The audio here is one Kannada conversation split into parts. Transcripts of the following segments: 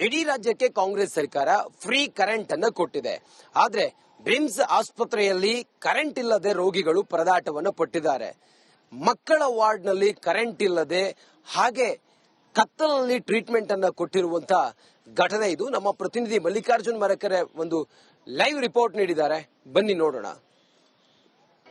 ಇಡೀ ರಾಜ್ಯಕ್ಕೆ ಕಾಂಗ್ರೆಸ್ ಸರ್ಕಾರ ಫ್ರೀ ಕರೆಂಟ್ ಅನ್ನು ಕೊಟ್ಟಿದೆ. ಆದ್ರೆ ಬ್ರಿಮ್ಸ್ ಆಸ್ಪತ್ರೆಯಲ್ಲಿ ಕರೆಂಟ್ ಇಲ್ಲದೆ ರೋಗಿಗಳು ಪರದಾಟವನ್ನು ಪಟ್ಟಿದ್ದಾರೆ. ಮಕ್ಕಳ ವಾರ್ಡ್ನಲ್ಲಿ ಕರೆಂಟ್ ಇಲ್ಲದೆ ಹಾಗೆ ಕತ್ತಲಲ್ಲಿ ಟ್ರೀಟ್ಮೆಂಟ್ ಅನ್ನ ಕೊಟ್ಟಿರುವಂತ ಘಟನೆ ಇದು. ನಮ್ಮ ಪ್ರತಿನಿಧಿ ಮಲ್ಲಿಕಾರ್ಜುನ್ ಮರಕರೆ ಒಂದು ಲೈವ್ ರಿಪೋರ್ಟ್ ನೀಡಿದ್ದಾರೆ. ಬನ್ನಿ ನೋಡೋಣ.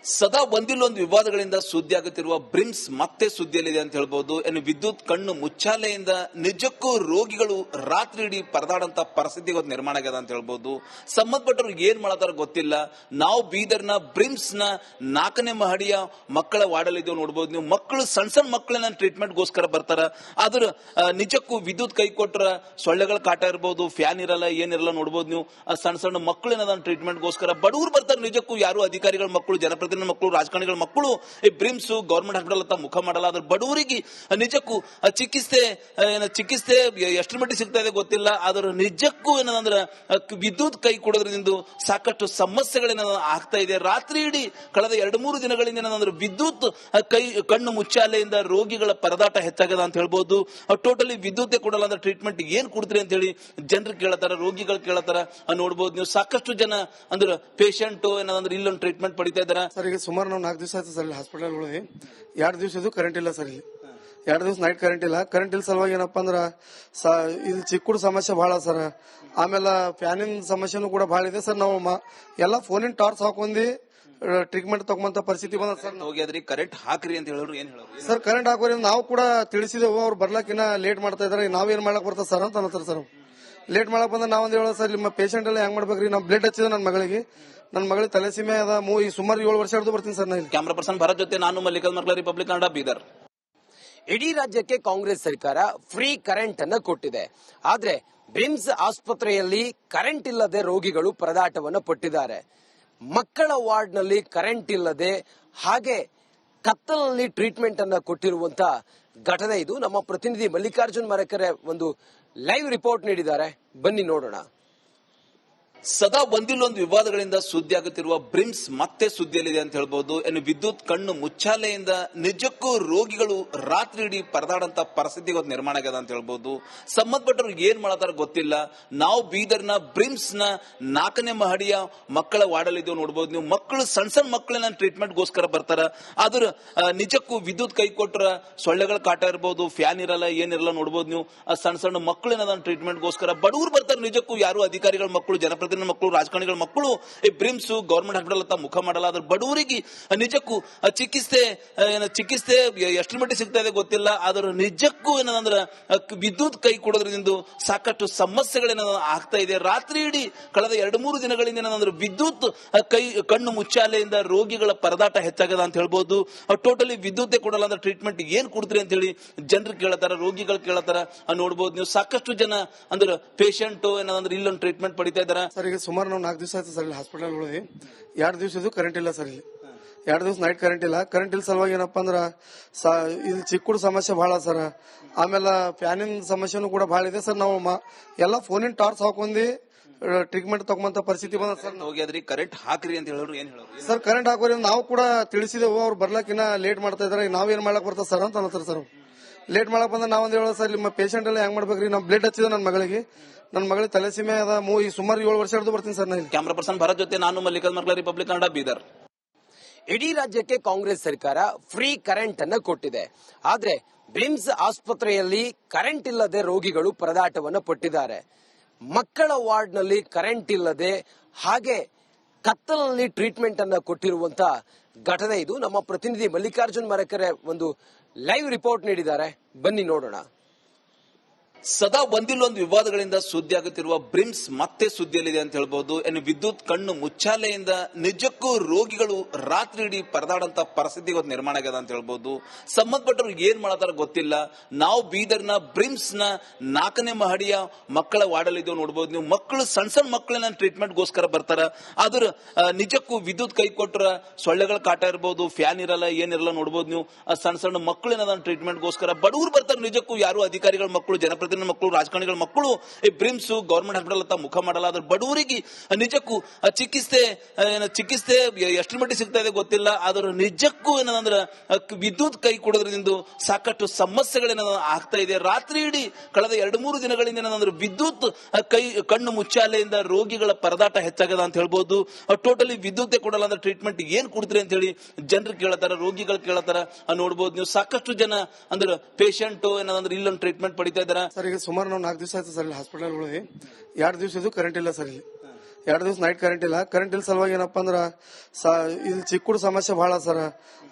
ಸದಾ ಒಂದಿಲ್ಲೊಂದು ವಿವಾದಗಳಿಂದ ಸುದ್ದಿ ಆಗುತ್ತಿರುವ ಬ್ರಿಮ್ಸ್ ಮತ್ತೆ ಸುದ್ದಿಯಲ್ಲಿದೆ ಅಂತ ಹೇಳ್ಬೋದು. ಏನು ವಿದ್ಯುತ್ ಕಣ್ಣು ಮುಚ್ಚಾಲೆಯಿಂದ ನಿಜಕ್ಕೂ ರೋಗಿಗಳು ರಾತ್ರಿ ಇಡೀ ಪರದಾಡಂತ ಪರಿಸ್ಥಿತಿ ನಿರ್ಮಾಣ ಆಗ್ಯದ ಅಂತ ಹೇಳ್ಬೋದು. ಸಂಬಂಧಪಟ್ಟರು ಏನ್ ಮಾಡತಾರ ಗೊತ್ತಿಲ್ಲ. ನಾವು ಬೀದರ್ನ ಬ್ರಿಮ್ಸ್ನ ನಾಲ್ಕನೇ ಮಹಡಿಯ ಮಕ್ಕಳ ವಾರ್ಡಲ್ಲಿದ್ದೇವೆ ನೋಡ್ಬೋದು. ನೀವು ಮಕ್ಕಳು ಸಣ್ಣ ಸಣ್ಣ ಮಕ್ಕಳನ್ನ ಟ್ರೀಟ್ಮೆಂಟ್ಗೋಸ್ಕರ ಬರ್ತಾರ. ಆದ್ರ ನಿಜಕ್ಕೂ ವಿದ್ಯುತ್ ಕೈ ಕೊಟ್ರ ಸೊಳ್ಳೆಗಳ ಕಾಟ ಇರ್ಬೋದು, ಫ್ಯಾನ್ ಇರಲ್ಲ ಏನಿರಲ್ಲ ನೋಡ್ಬೋದು ನೀವು. ಸಣ್ಣ ಸಣ್ಣ ಮಕ್ಕಳು ಟ್ರೀಟ್ಮೆಂಟ್ ಗೋಸ್ಕರ ಬಡವರು ಬರ್ತಾರೆ. ನಿಜಕ್ಕೂ ಯಾರು ಅಧಿಕಾರಿಗಳ, ಮಕ್ಕಳು ಜನಪ್ರತಿನಿಧಿ ಮಕ್ಕಳು, ರಾಜಕಾರಣಿಗಳ ಮಕ್ಕಳು, ಈ ಬ್ರಿಮ್ಸ್ ಗೌರ್ಮೆಂಟ್ ಹಾಸ್ಪಿಟಲ್ ಅಂತ ಮುಖ ಮಾಡಲ್ಲ. ಅದ್ರ ಬಡವರಿಗೆ ನಿಜಕ್ಕೂ ಚಿಕಿತ್ಸೆ ಚಿಕಿತ್ಸೆ ಎಷ್ಟರ ಮಟ್ಟಿಗೆ ಸಿಗ್ತಾ ಇದೆ ಗೊತ್ತಿಲ್ಲ. ಆದ್ರೆ ನಿಜಕ್ಕೂ ಏನಂದ್ರೆ ವಿದ್ಯುತ್ ಕೈ ಕೊಡೋದ್ರಿಂದ ಸಾಕಷ್ಟು ಸಮಸ್ಯೆಗಳೇನ ಆಗ್ತಾ ಇದೆ. ರಾತ್ರಿ ಇಡೀ ಕಳೆದ ಎರಡು ಮೂರು ದಿನಗಳಿಂದ ಏನಂದ್ರೆ ವಿದ್ಯುತ್ ಕೈ, ಕಣ್ಣು ಮುಚ್ಚಾಲೆಯಿಂದ ರೋಗಿಗಳ ಪರದಾಟ ಹೆಚ್ಚಾಗದ ಅಂತ ಹೇಳ್ಬೋದು. ಟೋಟಲಿ ವಿದ್ಯುತ್ ಕೊಡಲ್ಲ ಅಂದ್ರೆ ಟ್ರೀಟ್ಮೆಂಟ್ ಏನ್ ಕೊಡ್ತೀರಿ ಅಂತ ಹೇಳಿ ಜನರು ಕೇಳತಾರ, ರೋಗಿಗಳು ಕೇಳತಾರ ನೋಡ್ಬೋದು. ನೀವು ಸಾಕಷ್ಟು ಜನ ಅಂದ್ರೆ ಪೇಷಂಟ್ ಏನಂದ್ರೆ ಇಲ್ಲೊಂದು ಟ್ರೀಟ್ಮೆಂಟ್ ಪಡಿತಾ ಇದಾರ ಸರ್ ಈಗ ಸುಮಾರು ನಾವು ನಾಲ್ಕು ದಿವಸ ಆಯ್ತು ಸರ್ ಇಲ್ಲಿ ಹಾಸ್ಪಿಟಲ್ಗಳಿಗೆ ಎರಡು ದಿವಸ ಇದು ಕರೆಂಟ್ ಇಲ್ಲ ಸರ್ ಇಲ್ಲಿ. ಎರಡು ದಿವಸ ನೈಟ್ ಕರೆಂಟ್ ಇಲ್ಲ. ಕರೆಂಟ್ ಇಲ್ಲ ಸಲುವಾಗಿ ಏನಪ್ಪ ಅಂದ್ರೆ ಇಲ್ಲಿ ಚಿಕ್ಕುಡು ಸಮಸ್ಯೆ ಬಹಳ ಸರ್. ಆಮೇಲೆ ಫ್ಯಾನಿನ ಸಮಸ್ಯೆನೂ ಕೂಡ ಬಹಳ ಇದೆ ಸರ್ ನಾವು ಎಲ್ಲ ಫೋನಿನ ಟಾರ್ಚ್ ಹಾಕೊಂಡಿ ಟ್ರೀಟ್ಮೆಂಟ್ ತಗೊಂಬಂತ ಪರಿಸ್ಥಿತಿ ಬಂದ ಸರ್. ಹೋಗಿ ಅದ್ರಿಗೆ ಕರೆಂಟ್ ಹಾಕ್ರಿ ಅಂತ ಹೇಳಿದ್ರು ಏನ್ ಹೇಳೋರು? ಸರ್ ಕರೆಂಟ್ ಹಾಕೋರಿ ನಾವು ಕೂಡ ತಿಳಿಸಿದೆವು ಅವ್ರು ಬರ್ಲಾಕಿನ್ನ ಲೇಟ್ ಮಾಡ್ತಾ ಇದಾರೆ. ನಾವೇನ್ ಮಾಡಕ್ ಬರ್ತದೆ ಸರ್ ಅಂತ ಅನ್ನತಾರೆ ಸರ್ ಲೇಟ್ ಮಾಡಕ್ ಬಂದ್ರೆ ನಾವೊಂದು ಹೇಳೋ ಸರ್ ನಿಮ್ಮ ಪೇಷಂಟ್ ಎಲ್ಲ ಹೆಂಗ್ ಮಾಡ್ಬೇಕ್ರಿ? ನಾವು ಬ್ಲಡ್ ಹಚ್ಚಿದ್ರೆ ನನ್ನ ಮಗಳಿಗೆ. ನನ್ನ ಮಗಳಿಗೆ ತಲೆಸೀಮೆ ಅದ. ಮೂ ಈ ಸುಮಾರು ಏಳು ವರ್ಷ ಹಿಡಿದು ಬರ್ತೀನಿ ಸರ್ ನಾನು ಕ್ಯಾಮ್ರಾ ಪರ್ಸನ್ ಭರತ್ ಜೊತೆ ನಾನು ಮಲ್ಲಿಕಲ್ ಮರ್ಕಲ ರಿಪಬ್ಲಿಕ್ ಕನ್ನಡ ಬೀದರ್. ಇಡೀ ರಾಜ್ಯಕ್ಕೆ ಕಾಂಗ್ರೆಸ್ ಸರ್ಕಾರ ಫ್ರೀ ಕರೆಂಟ್ ಅನ್ನ ಕೊಟ್ಟಿದೆ. ಆದ್ರೆ ಬ್ರಿಮ್ಸ್ ಆಸ್ಪತ್ರೆಯಲ್ಲಿ ಕರೆಂಟ್ ಇಲ್ಲದೆ ರೋಗಿಗಳು ಪರದಾಟವನ್ನು ಪಟ್ಟಿದ್ದಾರೆ. ಮಕ್ಕಳ ವಾರ್ಡ್ನಲ್ಲಿ ಕರೆಂಟ್ ಇಲ್ಲದೆ ಹಾಗೆ ಕತ್ತಲಲ್ಲಿ ಟ್ರೀಟ್ಮೆಂಟ್ ಅನ್ನ ಕೊಟ್ಟಿರುವಂತ ಘಟನೆ ಇದು. ನಮ್ಮ ಪ್ರತಿನಿಧಿ ಮಲ್ಲಿಕಾರ್ಜುನ್ ಮರಕರೆ ಒಂದು ಲೈವ್ ರಿಪೋರ್ಟ್ ನೀಡಿದ್ದಾರೆ. ಬನ್ನಿ ನೋಡೋಣ. ಸದಾ ಒಂದಿಲ್ಲೊಂದು ವಿವಾದಗಳಿಂದ ಸುದ್ದಿ ಆಗುತ್ತಿರುವ ಬ್ರಿಮ್ಸ್ ಮತ್ತೆ ಸುದ್ದಿಯಲ್ಲಿದೆ ಅಂತ ಹೇಳ್ಬೋದು. ಇನ್ನು ವಿದ್ಯುತ್ ಕಣ್ಣು ಮುಚ್ಚಾಲೆಯಿಂದ ನಿಜಕ್ಕೂ ರೋಗಿಗಳು ರಾತ್ರಿ ಇಡೀ ಪರದಾಡಂತ ಪರಿಸ್ಥಿತಿ ನಿರ್ಮಾಣ ಆಗ್ಯದ ಅಂತ ಹೇಳ್ಬೋದು. ಸಂಬಂಧಪಟ್ಟರು ಏನ್ ಮಾಡತಾರ ಗೊತ್ತಿಲ್ಲ. ನಾವು ಬೀದರ್ನ ಬ್ರಿಮ್ಸ್ನ ನಾಲ್ಕನೇ ಮಹಡಿಯ ಮಕ್ಕಳ ವಾರ್ಡಲ್ಲಿದ್ದೇವೆ ನೋಡ್ಬೋದು. ನೀವು ಮಕ್ಕಳು ಸಣ್ಣ ಸಣ್ಣ ಮಕ್ಕಳನ್ನ ಟ್ರೀಟ್ಮೆಂಟ್ಗೋಸ್ಕರ ಬರ್ತಾರ. ಆದ್ರ ನಿಜಕ್ಕೂ ವಿದ್ಯುತ್ ಕೈ ಕೊಟ್ರ ಸೊಳ್ಳೆಗಳ ಕಾಟ ಇರಬಹುದು ಫ್ಯಾನ್ ಇರಲ್ಲ ಏನಿರಲ್ಲ ನೋಡ್ಬೋದು ನೀವು. ಸಣ್ಣ ಸಣ್ಣ ಮಕ್ಕಳು ಟ್ರೀಟ್ಮೆಂಟ್ ಗೋಸ್ಕರ ಬಡವರು ಬರ್ತಾರೆ. ನಿಜಕ್ಕೂ ಯಾರು ಅಧಿಕಾರಿಗಳ ಮಕ್ಕಳು ಜನಪ್ರತಿನಿಧಿ ಮಕ್ಕಳು, ರಾಜಕಾರಣಿಗಳ ಮಕ್ಕಳು, ಈ ಬ್ರಿಮ್ಸ್ ಗೌರ್ಮೆಂಟ್ ಹಾಸ್ಪಿಟಲ್ ಅಂತ ಮುಖ ಮಾಡಲ್ಲ ಅದ್ರ ಬಡವರಿಗೆ ನಿಜಕ್ಕೂ ಚಿಕಿತ್ಸೆ ಚಿಕಿತ್ಸೆ ಎಷ್ಟು ಮಟ್ಟಿಗೆ ಸಿಗ್ತಾ ಇದೆ ಗೊತ್ತಿಲ್ಲ, ಆದ್ರ ನಿಜಕ್ಕೂ ಏನಂದ್ರೆ ವಿದ್ಯುತ್ ಕೈ ಕೊಡೋದ್ರಿಂದ ಸಾಕಷ್ಟು ಸಮಸ್ಯೆಗಳೇನ ಆಗ್ತಾ ಇದೆ. ರಾತ್ರಿ ಇಡೀ ಕಳೆದ ಎರಡು ಮೂರು ದಿನಗಳಿಂದ ಏನಂದ್ರೆ ವಿದ್ಯುತ್ ಕೈ, ಕಣ್ಣು ಮುಚ್ಚಾಲೆಯಿಂದ ರೋಗಿಗಳ ಪರದಾಟ ಹೆಚ್ಚಾಗದ ಅಂತ ಹೇಳ್ಬೋದು. ಟೋಟಲಿ ವಿದ್ಯುತ್ ಕೊಡಲ್ಲ ಅಂದ್ರೆ ಟ್ರೀಟ್ಮೆಂಟ್ ಏನ್ ಕೊಡ್ತೀರಿ ಅಂತ ಹೇಳಿ ಜನರು ಕೇಳತಾರ, ರೋಗಿಗಳು ಕೇಳತಾರ ನೋಡ್ಬೋದು. ನೀವು ಸಾಕಷ್ಟು ಜನ ಅಂದ್ರೆ ಪೇಷಂಟ್ ಏನಂದ್ರೆ ಇಲ್ಲೊಂದು ಟ್ರೀಟ್ಮೆಂಟ್ ಪಡಿತಾ ಇದಾರ ಸರ್ ಈಗ ಸುಮಾರು ನಾವು ನಾಲ್ಕು ದಿವಸ ಆಯ್ತು ಸರ್ ಇಲ್ಲಿ ಹಾಸ್ಪಿಟಲ್ಗಳಿಗೆ ಎರಡು ದಿವಸ ಇದು ಕರೆಂಟ್ ಇಲ್ಲ ಸರ್ ಇಲ್ಲಿ. ಎರಡು ದಿವಸ ನೈಟ್ ಕರೆಂಟ್ ಇಲ್ಲ. ಕರೆಂಟ್ ಇಲ್ಲ ಸಲುವಾಗಿ ಏನಪ್ಪ ಅಂದ್ರೆ ಇಲ್ಲಿ ಚಿಕ್ಕುಡು ಸಮಸ್ಯೆ ಬಹಳ ಸರ್. ಆಮೇಲೆ ಫ್ಯಾನಿನ ಸಮಸ್ಯೆನೂ ಕೂಡ ಬಹಳ ಇದೆ ಸರ್ ನಾವು ಎಲ್ಲ ಫೋನಿನ ಟಾರ್ಚ್ ಹಾಕೊಂಡಿ ಟ್ರೀಟ್ಮೆಂಟ್ ತಗೊಂಬಂತ ಪರಿಸ್ಥಿತಿ ಬಂದ ಸರ್. ಹೋಗಿ ಅದ್ರಿಗೆ ಕರೆಂಟ್ ಹಾಕ್ರಿ ಅಂತ ಹೇಳಿದ್ರು ಏನ್ ಹೇಳೋರು? ಸರ್ ಕರೆಂಟ್ ಹಾಕೋರಿ ನಾವು ಕೂಡ ತಿಳಿಸಿದೆವು ಅವ್ರು ಬರ್ಲಕ್ಕಿನ್ನ ಲೇಟ್ ಮಾಡ್ತಾ ಇದಾರೆ. ನಾವೇನ್ ಮಾಡಕ್ ಬರ್ತದೆ ಸರ್ ಅಂತ ಅನ್ನತಾರೆ ಸರ್ ಲೇಟ್ ಮಾಡಕ್ ಬಂದ್ರೆ ನಾವೊಂದು ಹೇಳೋ ಸರ್ ನಿಮ್ಮ ಪೇಷಂಟ್ ಎಲ್ಲ ಹೆಂಗ್ ಮಾಡ್ಬೇಕ್ರಿ? ನಾವು ಬ್ಲಡ್ ಹಚ್ಚಿದ ನನ್ನ ಮಗಳಿಗೆ. ನನ್ನ ಮಗಳಿಗೆ ತಲೆಸೀಮೆ ಅದ. ಮೂ ಈ ಸುಮಾರು ಏಳು ವರ್ಷ ಹಿಡಿದು ಬರ್ತೀನಿ ಸರ್ ನಾನು ಕ್ಯಾಮ್ರಾ ಪರ್ಸನ್ ಭರತ್ ಜೊತೆ ನಾನು ಮಲ್ಲಿಕಾರ್ಜುನ ಮರ್ಕಲ ರಿಪಬ್ಲಿಕ್ ಕನ್ನಡ ಬೀದರ್. ಇಡೀ ರಾಜ್ಯಕ್ಕೆ ಕಾಂಗ್ರೆಸ್ ಸರ್ಕಾರ ಫ್ರೀ ಕರೆಂಟ್ ಅನ್ನ ಕೊಟ್ಟಿದೆ. ಆದ್ರೆ ಬ್ರಿಮ್ಸ್ ಆಸ್ಪತ್ರೆಯಲ್ಲಿ ಕರೆಂಟ್ ಇಲ್ಲದೆ ರೋಗಿಗಳು ಪರದಾಟವನ್ನು ಪಟ್ಟಿದ್ದಾರೆ. ಮಕ್ಕಳ ವಾರ್ಡ್ನಲ್ಲಿ ಕರೆಂಟ್ ಇಲ್ಲದೆ ಹಾಗೆ ಕತ್ತಲಲ್ಲಿ ಟ್ರೀಟ್ಮೆಂಟ್ ಅನ್ನ ಕೊಟ್ಟಿರುವಂತ ಘಟನೆ ಇದು. ನಮ್ಮ ಪ್ರತಿನಿಧಿ ಮಲ್ಲಿಕಾರ್ಜುನ್ ಮರಕರೆ ಒಂದು ಲೈವ್ ರಿಪೋರ್ಟ್ ನೀಡಿದ್ದಾರೆ. ಬನ್ನಿ ನೋಡೋಣ. ಸದಾ ಒಂದಿಲ್ಲೊಂದು ವಿವಾದಗಳಿಂದ ಸುದ್ದಿ ಆಗುತ್ತಿರುವ ಬ್ರಿಮ್ಸ್ ಮತ್ತೆ ಸುದ್ದಿಯಲ್ಲಿದೆ ಅಂತ ಹೇಳ್ಬೋದು. ಏನು ವಿದ್ಯುತ್ ಕಣ್ಣು ಮುಚ್ಚಾಲೆಯಿಂದ ನಿಜಕ್ಕೂ ರೋಗಿಗಳು ರಾತ್ರಿ ಇಡೀ ಪರದಾಡಂತ ಪರಿಸ್ಥಿತಿ ಇವತ್ತು ನಿರ್ಮಾಣ ಆಗ್ಯದ ಅಂತ ಹೇಳ್ಬೋದು. ಸಂಬಂಧಪಟ್ಟವ್ರು ಏನ್ ಮಾಡತಾರ ಗೊತ್ತಿಲ್ಲ. ನಾವು ಬೀದರ್ನ ಬ್ರಿಮ್ಸ್ನ ನಾಲ್ಕನೇ ಮಹಡಿಯ ಮಕ್ಕಳ ವಾರ್ಡಲ್ಲಿದ್ದೇವೆ ನೋಡ್ಬೋದು. ನೀವು ಮಕ್ಕಳು ಸಣ್ಣ ಸಣ್ಣ ಮಕ್ಕಳನ್ನ ಟ್ರೀಟ್ಮೆಂಟ್ಗೋಸ್ಕರ ಬರ್ತಾರ. ಆದ್ರ ನಿಜಕ್ಕೂ ವಿದ್ಯುತ್ ಕೈ ಕೊಟ್ಟರೆ ಸೊಳ್ಳೆಗಳ ಕಾಟ ಇರ್ಬೋದು, ಫ್ಯಾನ್ ಇರಲ್ಲ ಏನಿರಲ್ಲ ನೋಡ್ಬೋದು ನೀವು. ಸಣ್ಣ ಸಣ್ಣ ಮಕ್ಕಳು ಏನದ ಟ್ರೀಟ್ಮೆಂಟ್ಗೋಸ್ಕರ ಬಡವರು ಬರ್ತಾರೆ. ನಿಜಕ್ಕೂ ಯಾರು ಅಧಿಕಾರಿಗಳ, ಮಕ್ಕಳು ಜನಪ್ರತಿನಿಧಿ ಮಕ್ಕಳು, ರಾಜಕಾರಣಿಗಳ ಮಕ್ಕಳು, ಈ ಬ್ರಿಮ್ಸ್ ಗೌರ್ಮೆಂಟ್ ಹಾಸ್ಪಿಟಲ್ ಅಂತ ಮುಖ ಮಾಡಲ್ಲ. ಅದ್ರ ಬಡವರಿಗೆ ನಿಜಕ್ಕೂ ಚಿಕಿತ್ಸೆ ಚಿಕಿತ್ಸೆ ಎಷ್ಟು ಮಟ್ಟಿಗೆ ಸಿಗ್ತಾ ಇದೆ ಗೊತ್ತಿಲ್ಲ. ಆದ್ರೆ ನಿಜಕ್ಕೂ ಏನಂದ್ರೆ ವಿದ್ಯುತ್ ಕೈ ಕೊಡೋದ್ರಿಂದ ಸಾಕಷ್ಟು ಸಮಸ್ಯೆಗಳೇನ ಆಗ್ತಾ ಇದೆ. ರಾತ್ರಿ ಇಡೀ ಕಳೆದ ಎರಡು ಮೂರು ದಿನಗಳಿಂದ ಏನಂದ್ರೆ ವಿದ್ಯುತ್ ಕೈ, ಕಣ್ಣು ಮುಚ್ಚಾಲೆಯಿಂದ ರೋಗಿಗಳ ಪರದಾಟ ಹೆಚ್ಚಾಗದ ಅಂತ ಹೇಳ್ಬೋದು. ಟೋಟಲಿ ವಿದ್ಯುತ್ ಕೊಡಲ್ಲ ಅಂದ್ರೆ ಟ್ರೀಟ್ಮೆಂಟ್ ಏನ್ ಕೊಡ್ತೀರಿ ಅಂತ ಹೇಳಿ ಜನರು ಕೇಳತಾರ, ರೋಗಿಗಳು ಕೇಳತಾರ ನೋಡ್ಬೋದು. ನೀವು ಸಾಕಷ್ಟು ಜನ ಅಂದ್ರೆ ಪೇಷಂಟ್ ಏನಂದ್ರೆ ಇಲ್ಲೊಂದು ಟ್ರೀಟ್ಮೆಂಟ್ ಪಡಿತಾ ಇದಾರ ಸರ್ ಈಗ ಸುಮಾರು ನಾವು ನಾಲ್ಕು ದಿವಸ ಆಯ್ತು ಸರ್ ಇಲ್ಲಿ ಒಳಗೆ ಎರಡು ದಿವಸ ಇದು ಕರೆಂಟ್ ಇಲ್ಲ ಸರ್ ಇಲ್ಲಿ. ಎರಡು ದಿವಸ ನೈಟ್ ಕರೆಂಟ್ ಇಲ್ಲ. ಕರೆಂಟ್ ಇಲ್ಲ ಸಲುವಾಗಿ ಏನಪ್ಪ ಅಂದ್ರೆ ಸ- ಇಲ್ಲಿ ಚಿಕ್ಕುಡು ಸಮಸ್ಯೆ ಬಹಳ ಸರ್.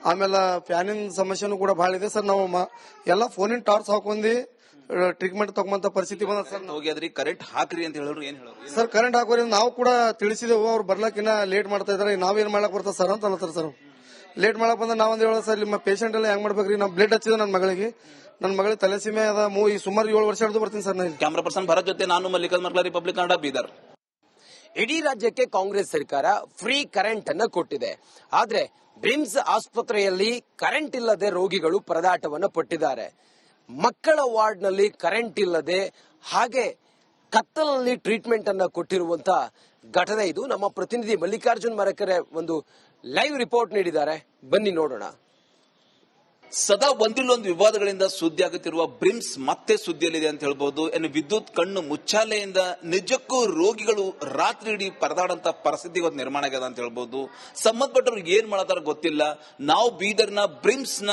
ಆಮೇಲೆ ಫ್ಯಾನಿನ ಸಮಸ್ಯೆನೂ ಕೂಡ ಬಹಳ ಇದೆ ಸರ್ ನಾವು ಎಲ್ಲ ಫೋನಿನ ಟಾರ್ಚ್ ಹಾಕೊಂಡಿ ಟ್ರೀಟ್ಮೆಂಟ್ ತಗೊಂಬಂತ ಪರಿಸ್ಥಿತಿ ಬಂದ ಸರ್ ಹೋಗಿ ಕರೆಂಟ್ ಹಾಕ್ರಿ ಅಂತ ಹೇಳಿದ್ರು ಏನ್ ಹೇಳೋರು? ಸರ್ ಕರೆಂಟ್ ಹಾಕೋರಿ ನಾವು ಕೂಡ ತಿಳಿಸಿದೆವು ಅವ್ರು ಬರ್ಲಕ್ಕಿನ್ನ ಲೇಟ್ ಮಾಡ್ತಾ ಇದಾರೆ. ನಾವೇನ್ ಮಾಡಕ್ ಬರ್ತದೆ ಸರ್ ಅಂತ ಅಲ್ಲ ಸರ್ ಲೇಟ್ ಮಾಡಕ್ ಬಂದ್ರೆ ನಾವೊಂದು ಹೇಳೋ ಸರ್ ನಿಮ್ಮ ಪೇಷಂಟ್ ಎಲ್ಲ ಹೆಂಗ್ ಮಾಡ್ಬೇಕ್ರಿ? ನಾವು ಬ್ಲಡ್ ಹಚ್ಚಿದ್ರೆ ನನ್ನ ಮಗಳಿಗೆ. ನನ್ನ ಮಗಳಿಗೆ ತಲೆಸೀಮೆ ಅದ. ಮೂ ಈ ಸುಮಾರು ಏಳು ವರ್ಷ ಹಿಡಿದು ಬರ್ತೀನಿ ಸರ್ ನಾನು ಕ್ಯಾಮ್ರಾ ಪರ್ಸನ್ ಭರತ್ ಜೊತೆ ನಾನು ಮಲ್ಲಿಕಲ್ ಮರ್ಲಾ ರಿಪಬ್ಲಿಕ್ ಕನ್ನಡ ಬೀದರ್. ಇಡೀ ರಾಜ್ಯಕ್ಕೆ ಕಾಂಗ್ರೆಸ್ ಸರ್ಕಾರ ಫ್ರೀ ಕರೆಂಟ್ ಅನ್ನ ಕೊಟ್ಟಿದೆ. ಆದ್ರೆ ಬ್ರಿಮ್ಸ್ ಆಸ್ಪತ್ರೆಯಲ್ಲಿ ಕರೆಂಟ್ ಇಲ್ಲದೆ ರೋಗಿಗಳು ಪರದಾಟವನ್ನು ಪಟ್ಟಿದ್ದಾರೆ. ಮಕ್ಕಳ ವಾರ್ಡ್ನಲ್ಲಿ ಕರೆಂಟ್ ಇಲ್ಲದೆ ಹಾಗೆ ಕತ್ತಲಲ್ಲಿ ಟ್ರೀಟ್ಮೆಂಟ್ ಅನ್ನ ಕೊಟ್ಟಿರುವಂತ ಘಟನೆ ಇದು. ನಮ್ಮ ಪ್ರತಿನಿಧಿ ಮಲ್ಲಿಕಾರ್ಜುನ್ ಮರಕರೆ ಒಂದು ಲೈವ್ ರಿಪೋರ್ಟ್ ನೀಡಿದ್ದಾರೆ. ಬನ್ನಿ ನೋಡೋಣ. ಸದಾ ಒಂದಿಲ್ಲೊಂದು ವಿವಾದಗಳಿಂದ ಸುದ್ದಿ ಆಗುತ್ತಿರುವ ಬ್ರಿಮ್ಸ್ ಮತ್ತೆ ಸುದ್ದಿಯಲ್ಲಿದೆ ಅಂತ ಹೇಳ್ಬೋದು. ಏನು ವಿದ್ಯುತ್ ಕಣ್ಣು ಮುಚ್ಚಾಲೆಯಿಂದ ನಿಜಕ್ಕೂ ರೋಗಿಗಳು ರಾತ್ರಿ ಇಡೀ ಪರದಾಡಂತ ಪರಿಸ್ಥಿತಿ ಇವತ್ತು ನಿರ್ಮಾಣ ಆಗ್ಯದ ಅಂತ ಹೇಳ್ಬೋದು. ಸಂಬಂಧಪಟ್ಟವ್ರು ಏನ್ ಮಾಡತಾರ ಗೊತ್ತಿಲ್ಲ. ನಾವು ಬೀದರ್ನ ಬ್ರಿಮ್ಸ್ನ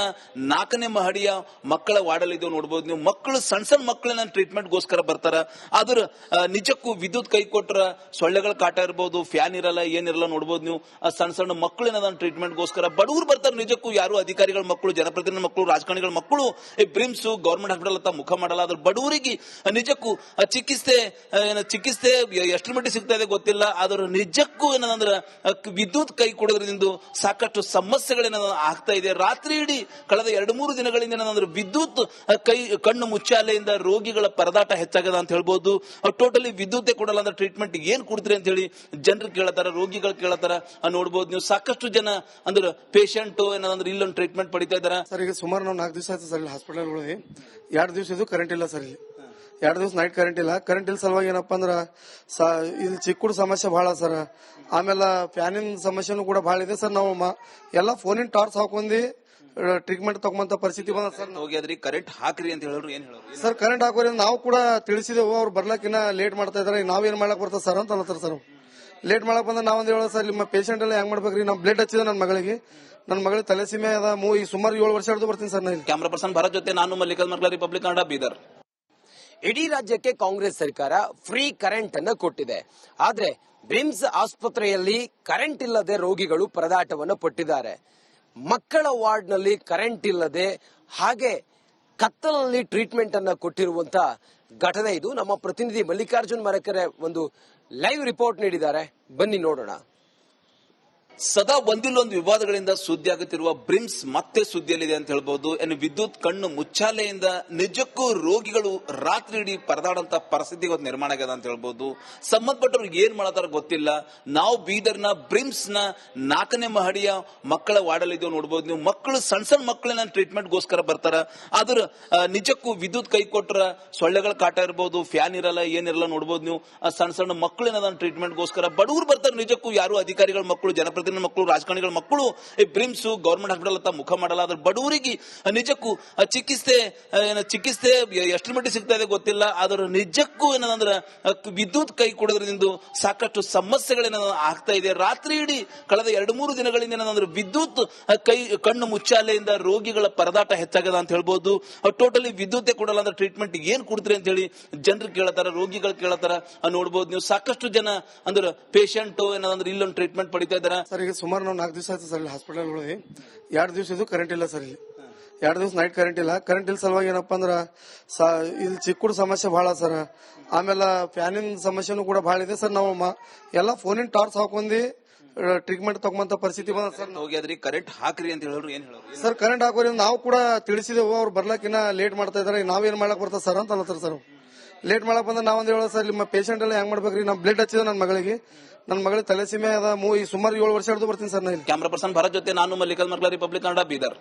ನಾಲ್ಕನೇ ಮಹಡಿಯ ಮಕ್ಕಳ ವಾರ್ಡಲ್ಲಿದ್ದೇವೆ ನೋಡ್ಬೋದು. ನೀವು ಮಕ್ಕಳು ಸಣ್ಣ ಸಣ್ಣ ಮಕ್ಕಳನ್ನ ಟ್ರೀಟ್ಮೆಂಟ್ಗೋಸ್ಕರ ಬರ್ತಾರ. ಆದ್ರ ನಿಜಕ್ಕೂ ವಿದ್ಯುತ್ ಕೈ ಕೊಟ್ರ ಸೊಳ್ಳೆಗಳ ಕಾಟ ಇರ್ಬೋದು, ಫ್ಯಾನ್ ಇರಲ್ಲ ಏನಿರಲ್ಲ ನೋಡ್ಬೋದು ನೀವು. ಸಣ್ಣ ಸಣ್ಣ ಟ್ರೀಟ್ಮೆಂಟ್ ಗೋಸ್ಕರ ಬಡವರು ಬರ್ತಾರೆ. ನಿಜಕ್ಕೂ ಯಾರು ಅಧಿಕಾರಿಗಳ ಮಕ್ಕಳು ಜನಪ್ರತಿನಿಧಿ ಮಕ್ಕಳು, ರಾಜಕಾರಣಿಗಳ ಮಕ್ಕಳು ಈ ಬ್ರಿಮ್ಸ್ ಗೌರ್ಮೆಂಟ್ ಹಾಸ್ಪಿಟಲ್ ಅಂತ ಮುಖ ಮಾಡಲ್ಲ ಅದ್ರ ಬಡವರಿಗೆ ನಿಜಕ್ಕೂ ಚಿಕಿತ್ಸೆ ಚಿಕಿತ್ಸೆ ಎಷ್ಟು ಮಟ್ಟಿಗೆ ಸಿಗ್ತಾ ಇದೆ ಗೊತ್ತಿಲ್ಲ, ಆದ್ರೆ ನಿಜಕ್ಕೂ ಏನಂದ್ರೆ ವಿದ್ಯುತ್ ಕೈ ಕೊಡೋದ್ರಿಂದ ಸಾಕಷ್ಟು ಸಮಸ್ಯೆಗಳೇನ ಆಗ್ತಾ ಇದೆ. ರಾತ್ರಿ ಇಡೀ ಕಳೆದ ಎರಡು, ಮೂರು ದಿನಗಳಿಂದ ಏನಂದ್ರೆ ವಿದ್ಯುತ್ ಕೈ, ಕಣ್ಣು ಮುಚ್ಚಾಲೆಯಿಂದ ರೋಗಿಗಳ ಪರದಾಟ ಹೆಚ್ಚಾಗದ ಅಂತ ಹೇಳ್ಬೋದು. ಟೋಟಲಿ ವಿದ್ಯುತ್ತೇ ಕೊಡಲ್ಲ ಅಂದ್ರೆ ಟ್ರೀಟ್ಮೆಂಟ್ ಏನ್ ಕೊಡ್ತೀರಿ ಅಂತ ಹೇಳಿ ಜನರು ಕೇಳತಾರ, ರೋಗಿಗಳು ಕೇಳತಾರ ನೋಡ್ಬೋದು. ನೀವು ಸಾಕಷ್ಟು ಜನ ಅಂದ್ರೆ ಪೇಷಂಟ್ ಏನಂದ್ರೆ ಇಲ್ಲೊಂದು ಟ್ರೀಟ್ಮೆಂಟ್ ಪಡಿತಾ ಇದಾರ ಸರ್ ಈಗ ಸುಮಾರು ನಾವು ನಾಲ್ಕು ದಿವಸ ಆಯ್ತು ಸರ್ ಇಲ್ಲಿ ಹಾಸ್ಪಿಟಲ್ಗಳಲ್ಲಿ ಎರಡು ದಿವಸ ಇದು ಕರೆಂಟ್ ಇಲ್ಲ ಸರ್ ಇಲ್ಲಿ. ಎರಡು ದಿವಸ ನೈಟ್ ಕರೆಂಟ್ ಇಲ್ಲ. ಕರೆಂಟ್ ಇಲ್ಲ ಸಲುವಾಗಿ ಏನಪ್ಪಾ ಅಂದ್ರೆ ಇಲ್ಲಿ ಚಿಕ್ಕುಡ್ ಸಮಸ್ಯೆ ಬಹಳ ಸರ್. ಆಮೇಲೆ ಫ್ಯಾನಿನ ಸಮಸ್ಯೆನೂ ಕೂಡ ಬಹಳ ಇದೆ ಸರ್ ನಾವು ಎಲ್ಲ ಫೋನಿನ ಟಾರ್ಚ್ ಹಾಕೊಂಡಿ ಟ್ರೀಟ್ಮೆಂಟ್ ತಗೊಂಬಂತ ಪರಿಸ್ಥಿತಿ ಬಂದ ಸರ್ ಹೋಗಿ ಕರೆಂಟ್ ಹಾಕ್ರಿ ಅಂತ ಹೇಳಿದ್ರು ಏನ್ ಹೇಳೋರು? ಸರ್ ಕರೆಂಟ್ ಹಾಕೋರಿ ನಾವು ಕೂಡ ತಿಳಿಸಿದೆವು ಅವ್ರು ಬರ್ಲಕ್ಕಿನ್ನ ಲೇಟ್ ಮಾಡ್ತಾ ಇದಾರೆ. ನಾವೇನ್ ಮಾಡಕ್ ಬರ್ತದೆ ಸರ್ ಅಂತ ಅಲ್ಲ ಸರ್ ಲೇಟ್ ಮಾಡಕ್ ಬಂದ್ರೆ ನಾವೊಂದ್ ಹೇಳೋ ಸರ್ ನಿಮ್ಮ ಪೇಷಂಟ್ ಎಲ್ಲ ಹೆಂಗ್ ಮಾಡ್ಬೇಕ್ರಿ? ನಾವು ಬ್ಲಡ್ ಹಚ್ಚಿದೆ ನನ್ನ ಮಗಳಿಗೆ. ನನ್ನ ಮಗಳ ತಲೆಸೀಮೆ ಅದ ಮೂ ಈ ಸುಮಾರು ಏಳು ವರ್ಷ ಹಿಡಿದು ಬರ್ತೀನಿ ಸರ್ ನಾನು. ಕ್ಯಾಮ್ರಾ ಪರ್ಸನ್ ಭರತ್ ಜೊತೆ ನಾನು ಮಲ್ಲಿಕಾರ್ಜುನ ಮರ್ಲಾ ರಿಪಬ್ಲಿಕ್ ಕನ್ನಡ ಬೀದರ್. ಇಡೀ ರಾಜ್ಯಕ್ಕೆ ಕಾಂಗ್ರೆಸ್ ಸರ್ಕಾರ ಫ್ರೀ ಕರೆಂಟ್ ಅನ್ನು ಕೊಟ್ಟಿದೆ. ಆದ್ರೆ ಬ್ರಿಮ್ಸ್ ಆಸ್ಪತ್ರೆಯಲ್ಲಿ ಕರೆಂಟ್ ಇಲ್ಲದೆ ರೋಗಿಗಳು ಪರದಾಟವನ್ನು ಪಟ್ಟಿದ್ದಾರೆ. ಮಕ್ಕಳ ವಾರ್ಡ್ನಲ್ಲಿ ಕರೆಂಟ್ ಇಲ್ಲದೆ ಹಾಗೆ ಕತ್ತಲಲ್ಲಿ ಟ್ರೀಟ್ಮೆಂಟ್ ಅನ್ನ ಕೊಟ್ಟಿರುವಂತ ಘಟನೆ ಇದು. ನಮ್ಮ ಪ್ರತಿನಿಧಿ ಮಲ್ಲಿಕಾರ್ಜುನ್ ಮರಕರೆ ಒಂದು ಲೈವ್ ರಿಪೋರ್ಟ್ ನೀಡಿದ್ದಾರೆ. ಬನ್ನಿ ನೋಡೋಣ. ಸದಾ ಒಂದಿಲ್ಲೊಂದು ವಿವಾದಗಳಿಂದ ಸುದ್ದಿ ಆಗುತ್ತಿರುವ ಬ್ರಿಮ್ಸ್ ಮತ್ತೆ ಸುದ್ದಿಯಲ್ಲಿದೆ ಅಂತ ಹೇಳ್ಬಹುದು ಏನು ವಿದ್ಯುತ್ ಕಣ್ಣು ಮುಚ್ಚಾಲೆಯಿಂದ ನಿಜಕ್ಕೂ ರೋಗಿಗಳು ರಾತ್ರಿ ಇಡೀ ಪರದಾಡಂತ ಪರಿಸ್ಥಿತಿ ನಿರ್ಮಾಣ ಆಗ್ಯದ ಅಂತ ಹೇಳ್ಬಹುದು ಸಂಬಂಧಪಟ್ಟವ್ರು ಏನ್ ಮಾಡತಾರ ಗೊತ್ತಿಲ್ಲ. ನಾವು ಬೀದರ್ನ ಬ್ರಿಮ್ಸ್ನ ನಾಲ್ಕನೇ ಮಹಡಿಯ ಮಕ್ಕಳ ವಾರ್ಡಲ್ಲಿದ್ದೇವೆ ನೋಡ್ಬೋದು. ನೀವು ಮಕ್ಕಳು ಸಣ್ಣ ಸಣ್ಣ ಮಕ್ಕಳನ್ನ ಟ್ರೀಟ್ಮೆಂಟ್ಗೋಸ್ಕರ ಬರ್ತಾರ. ಆದ್ರ ನಿಜಕ್ಕೂ ವಿದ್ಯುತ್ ಕೈ ಕೊಟ್ರ ಸೊಳ್ಳೆಗಳ ಕಾಟ ಇರ್ಬೋದು, ಫ್ಯಾನ್ ಇರಲ್ಲ ಏನಿರಲ್ಲ ನೋಡ್ಬೋದು ನೀವು. ಸಣ್ಣ ಸಣ್ಣ ಟ್ರೀಟ್ಮೆಂಟ್ ಗೋಸ್ಕರ ಬಡವರು ಬರ್ತಾರೆ. ನಿಜಕ್ಕೂ ಯಾರು ಅಧಿಕಾರಿಗಳ, ಮಕ್ಕಳು ಜನಪ್ರತಿನಿಧಿ ಮಕ್ಕಳು, ರಾಜಕಾರಣಿಗಳ ಮಕ್ಕಳು ಈ ಬ್ರಿಮ್ಸ್ ಗೌರ್ಮೆಂಟ್ ಹಾಸ್ಪಿಟಲ್ ಅಂತ ಮುಖ ಮಾಡಲ್ಲ ಅದ್ರ ಬಡವರಿಗೆ ನಿಜಕ್ಕೂ ಚಿಕಿತ್ಸೆ ಚಿಕಿತ್ಸೆ ಎಷ್ಟು ಮಟ್ಟಿಗೆ ಸಿಗ್ತಾ ಇದೆ ಗೊತ್ತಿಲ್ಲ. ಆದ್ರೆ ನಿಜಕ್ಕೂ ಏನಂದ್ರೆ ವಿದ್ಯುತ್ ಕೈ ಕೊಡೋದ್ರಿಂದ ಸಾಕಷ್ಟು ಸಮಸ್ಯೆಗಳೇನ ಆಗ್ತಾ ಇದೆ. ರಾತ್ರಿ ಇಡೀ ಕಳೆದ ಎರಡು, ಮೂರು ದಿನಗಳಿಂದ ಏನಂದ್ರೆ ವಿದ್ಯುತ್ ಕೈ, ಕಣ್ಣು ಮುಚ್ಚಾಲೆಯಿಂದ ರೋಗಿಗಳ ಪರದಾಟ ಹೆಚ್ಚಾಗದ ಅಂತ ಹೇಳ್ಬೋದು. ಟೋಟಲಿ ವಿದ್ಯುತ್ ಕೊಡಲ್ಲ ಅಂದ್ರೆ ಟ್ರೀಟ್ಮೆಂಟ್ ಏನ್ ಕೊಡ್ತೀರಿ ಅಂತ ಹೇಳಿ ಜನರು ಕೇಳತಾರ, ರೋಗಿಗಳು ಕೇಳತಾರ ನೋಡ್ಬೋದು. ನೀವು ಸಾಕಷ್ಟು ಜನ ಅಂದ್ರೆ ಪೇಷಂಟ್ ಏನಂದ್ರೆ ಇಲ್ಲೊಂದು ಟ್ರೀಟ್ಮೆಂಟ್ ಪಡಿತಾ ಇದಾರ. ಸರ್ ಈಗ ಸುಮಾರು ನಾವು ನಾಲ್ಕು ದಿವಸ ಆಯ್ತು ಸರ್ ಇಲ್ಲಿ ಒಳಗೆ ಎರಡು ದಿವಸ ಇದು ಕರೆಂಟ್ ಇಲ್ಲ ಸರ್ ಇಲ್ಲಿ. ಎರಡು ದಿವಸ ನೈಟ್ ಕರೆಂಟ್ ಇಲ್ಲ. ಕರೆಂಟ್ ಇಲ್ಲ ಸಲುವಾಗಿ ಏನಪ್ಪ ಅಂದ್ರೆ ಇಲ್ಲಿ ಚಿಕ್ಕುಡ್ ಸಮಸ್ಯೆ ಬಹಳ ಸರ್. ಆಮೇಲೆ ಫ್ಯಾನಿನ ಸಮಸ್ಯೆನೂ ಕೂಡ ಬಹಳ ಇದೆ ಸರ್. ನಾವು ಎಲ್ಲ ಫೋನಿನ ಟಾರ್ಚ್ ಹಾಕೊಂಡಿ ಟ್ರೀಟ್ಮೆಂಟ್ ತಗೊಂಬಂತ ಪರಿಸ್ಥಿತಿ ಬಂದ ಸರ್. ಹೋಗಿ ಅದ್ರಿಗೆ ಕರೆಂಟ್ ಹಾಕ್ರಿ ಅಂತ ಹೇಳಿದ್ರು ಏನ್ ಹೇಳೋರು? ಸರ್ ಕರೆಂಟ್ ಹಾಕೋರಿ ನಾವು ಕೂಡ ತಿಳಿಸಿದೆವು. ಅವ್ರು ಬರ್ಲಕ್ಕಿನ್ನ ಲೇಟ್ ಮಾಡ್ತಾ ಇದಾರೆ. ನಾವೇನ್ ಮಾಡಕ್ ಬರ್ತದೆ ಸರ್ ಅಂತ ಅನ್ಲತ್ತಾರ ಸರ್. ಲೇಟ್ ಮಾಡಕ್ ಬಂದ್ರೆ ನಾವೊಂದು ಹೇಳೋ ಸರ್ ನಿಮ್ಮ ಪೇಷಂಟ್ ಎಲ್ಲ ಹೆಂಗ್ ಮಾಡ್ಬೇಕ್ರಿ? ನಮ್ಮ ಬ್ಲಡ್ ಹಚ್ಚಿದ ನನ್ನ ಮಗಳಿಗೆ. ನನ್ನ ಮಗಳಿಗೆ ತಲೆಸೀಮೆ ಅದ ಮೂ ಸುಮಾರು ಏಳು ವರ್ಷ ಹಿಡಿದು ಬರ್ತೀನಿ ಸರ್ ನಾನು ಕ್ಯಾಮ್ರಾ ಪರ್ಸನ್ ಭರತ್ ಜೊತೆ ನಾನು ಮಲ್ಲಿಕಲ್ ಮರ್ಲಾ ರಿಪಬ್ಲಿಕ್ ಕನ್ನಡ ಬೀದರ್.